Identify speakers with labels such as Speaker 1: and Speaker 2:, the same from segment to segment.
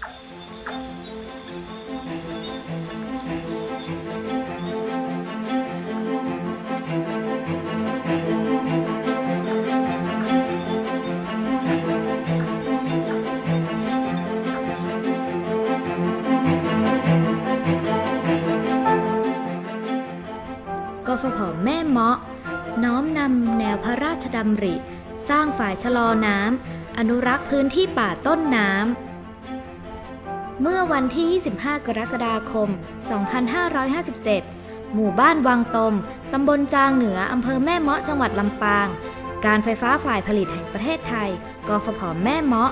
Speaker 1: กฟผแม่เมาะ น้อมนำแนวพระราชดำริ สร้างฝ่ายชะลอน้ำอนุรักษ์พื้นที่ป่าต้นน้ำ เมื่อวันที่ 25 กรกฎาคม 2557 หมู่บ้านวังตม ตำบลจางเหนือ อำเภอแม่เมาะ จังหวัดลำปาง การไฟฟ้าฝ่ายผลิตแห่งประเทศไทย กฟผ แม่เมาะ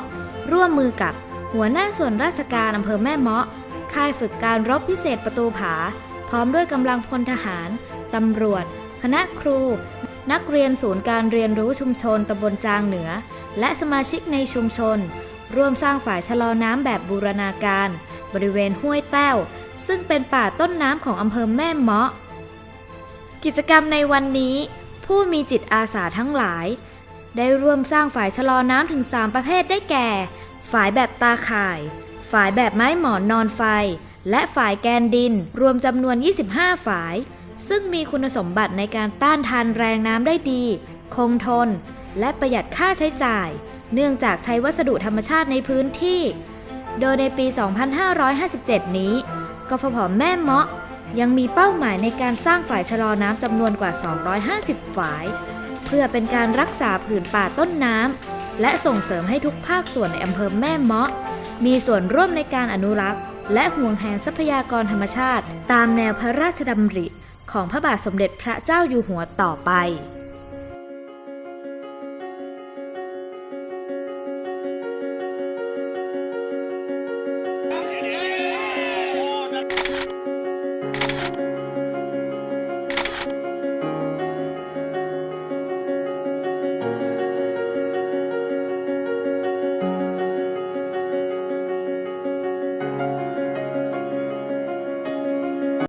Speaker 1: ร่วมมือกับหัวหน้าส่วนราชการอำเภอแม่เมาะ ค่ายฝึกการรบพิเศษประตูผา พร้อมด้วยกำลังพลทหาร ตำรวจ คณะครู นักเรียนศูนย์การเรียนรู้ชุมชนตำบลจางเหนือ และสมาชิกในชุมชน ร่วมสร้างฝ่ายชะลอน้ำแบบบูรณาการ บริเวณห้วยแต้ว ซึ่งเป็นป่าต้นน้ำของอำเภอแม่เมาะ กิจกรรมในวันนี้ ผู้มีจิตอาสาทั้งหลาย ได้ร่วมสร้างฝ่ายชะลอน้ำถึง 3 ประเภทได้แก่ ฝ่ายแบบตาข่าย ฝ่ายแบบไม้หมอนนอนไฟ และฝ่ายแกนดินรวมจำนวน 25 ฝ่าย ซึ่งมีคุณสมบัติในการต้านทานแรงน้ำได้ดี คงทน และประหยัดค่าใช้จ่าย เนื่องจากใช้วัสดุธรรมชาติในพื้นที่ โดยในปี 2557 นี้ กฟผแม่เมาะยังมีเป้าหมายในการสร้างฝ่ายชะลอน้ำจำนวนกว่า 250 ฝ่าย เพื่อเป็นการรักษาผืนป่าต้นน้ำและส่งเสริมให้ทุกภาคส่วนในอำเภอแม่เมาะ มีส่วนร่วมในการอนุรักษ์ และห่วงแหนทรัพยากรธรรมชาติ ตามแนวพระราชดำริ ของพระบาทสมเด็จพระเจ้าอยู่หัวต่อไป you